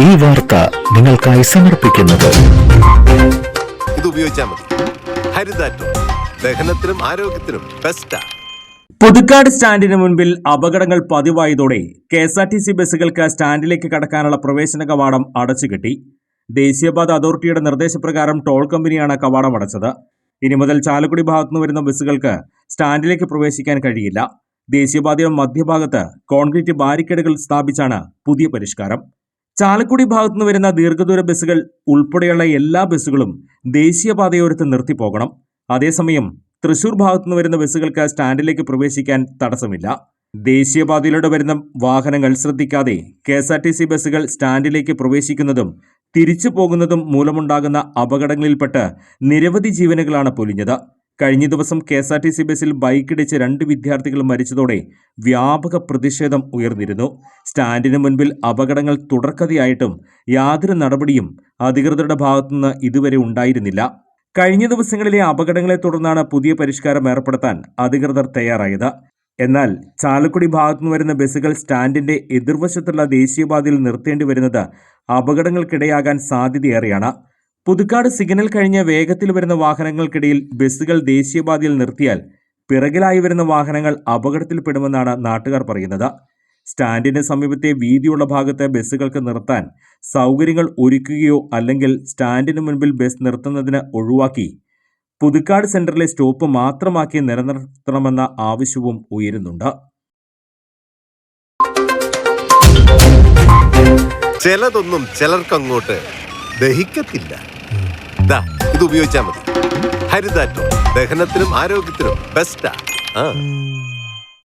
ഈ വാർത്ത നിങ്ങൾക്കായി സമർപ്പിക്കുന്നത്. ഇത് ഉപയോഗിച്ചാൽ മതി. ഹരിതാറ്റോ. ദഹനത്തിനും ആരോഗ്യത്തിനും ബെസ്റ്റാ പുതുക്കാട് സ്റ്റാൻഡിന് മുൻപിൽ അപകടങ്ങൾ പതിവായതോടെ K S R T C ബസ്സുകൾക്ക് സ്റ്റാൻഡിലേക്ക് കടക്കാനുള്ള പ്രവേശന കവാടം അടച്ചുകെട്ടി. ദേശീയപാത അതോറിറ്റിയുടെ നിർദ്ദേശപ്രകാരം ടോൾ കമ്പനിയാണ് കവാടം അടച്ചത്. ഇനി മുതൽ ചാലക്കുടി ഭാഗത്തുനിന്ന് വരുന്ന ബസ്സുകൾക്ക് സ്റ്റാൻഡിലേക്ക് പ്രവേശിക്കാൻ കഴിയില്ല. ദേശീയപാതയുടെ മധ്യഭാഗത്ത് കോൺക്രീറ്റ് ബാരിക്കേഡുകൾ സ്ഥാപിച്ചാണ് പുതിയ പരിഷ്കാരം. ചാലക്കുടി ഭാഗത്തുനിന്ന് വരുന്ന ദീർഘദൂര ബസ്സുകൾ ഉൾപ്പെടെയുള്ള എല്ലാ ബസ്സുകളും ദേശീയപാതയോരത്ത് നിർത്തിപ്പോകണം. അതേസമയം തൃശൂർ ഭാഗത്തുനിന്ന് വരുന്ന ബസ്സുകൾക്ക് സ്റ്റാൻഡിലേക്ക് പ്രവേശിക്കാൻ തടസ്സമില്ല. ദേശീയപാതയിലൂടെ വരുന്ന വാഹനങ്ങൾ ശ്രദ്ധിക്കാതെ K S R T C ബസ്സുകൾ സ്റ്റാൻഡിലേക്ക് പ്രവേശിക്കുന്നതും തിരിച്ചു പോകുന്നതും മൂലമുണ്ടാകുന്ന അപകടങ്ങളിൽപ്പെട്ട് നിരവധി ജീവനുകളാണ് പൊലിഞ്ഞത്. കഴിഞ്ഞ ദിവസം K S R T C ബസ്സിൽ ബൈക്കിടിച്ച് രണ്ട് വിദ്യാർത്ഥികൾ മരിച്ചതോടെ വ്യാപക പ്രതിഷേധം ഉയർന്നിരുന്നു. സ്റ്റാൻഡിന് മുൻപിൽ അപകടങ്ങൾ തുടർക്കഥയായിട്ടും യാതൊരു നടപടിയും അധികൃതരുടെ ഭാഗത്തുനിന്ന് ഇതുവരെ ഉണ്ടായിരുന്നില്ല. കഴിഞ്ഞ ദിവസങ്ങളിലെ അപകടങ്ങളെ തുടർന്നാണ് പുതിയ പരിഷ്കാരം ഏർപ്പെടുത്താൻ അധികൃതർ തയ്യാറായത്. എന്നാൽ ചാലക്കുടി ഭാഗത്തുനിന്ന് വരുന്ന ബസ്സുകൾ സ്റ്റാൻഡിന്റെ എതിർവശത്തുള്ള ദേശീയപാതയിൽ നിർത്തേണ്ടി വരുന്നത് അപകടങ്ങൾക്കിടയാകാൻ സാധ്യതയേറെയാണ്. പുതുക്കാട് സിഗ്നൽ കഴിഞ്ഞ് വേഗത്തിൽ വരുന്ന വാഹനങ്ങൾക്കിടയിൽ ബസ്സുകൾ ദേശീയപാതയിൽ നിർത്തിയാൽ പിറകിലായി വരുന്ന വാഹനങ്ങൾ അപകടത്തിൽപ്പെടുമെന്നാണ് നാട്ടുകാർ പറയുന്നത്. സ്റ്റാൻഡിന് സമീപത്തെ വീതിയുള്ള ഭാഗത്തെ ബസ്സുകൾക്ക് നിർത്താൻ സൗകര്യങ്ങൾ ഒരുക്കുകയോ അല്ലെങ്കിൽ സ്റ്റാൻഡിന് മുൻപിൽ ബസ് നിർത്തുന്നതിന് ഒഴിവാക്കി പുതുക്കാട് സെന്ററിലെ സ്റ്റോപ്പ് മാത്രമാക്കി നിലനിർത്തണമെന്ന ആവശ്യവും ഉയരുന്നുണ്ട്. ചിലതൊന്നും ചിലർക്കങ്ങോട്ട് ദഹിക്കത്തില്ല. ദാ ഇത് ഉപയോഗിച്ചാൽ മതി. ഹരിതാറ്റോ ദഹനത്തിനും ആരോഗ്യത്തിനും ബെസ്റ്റാ ആ.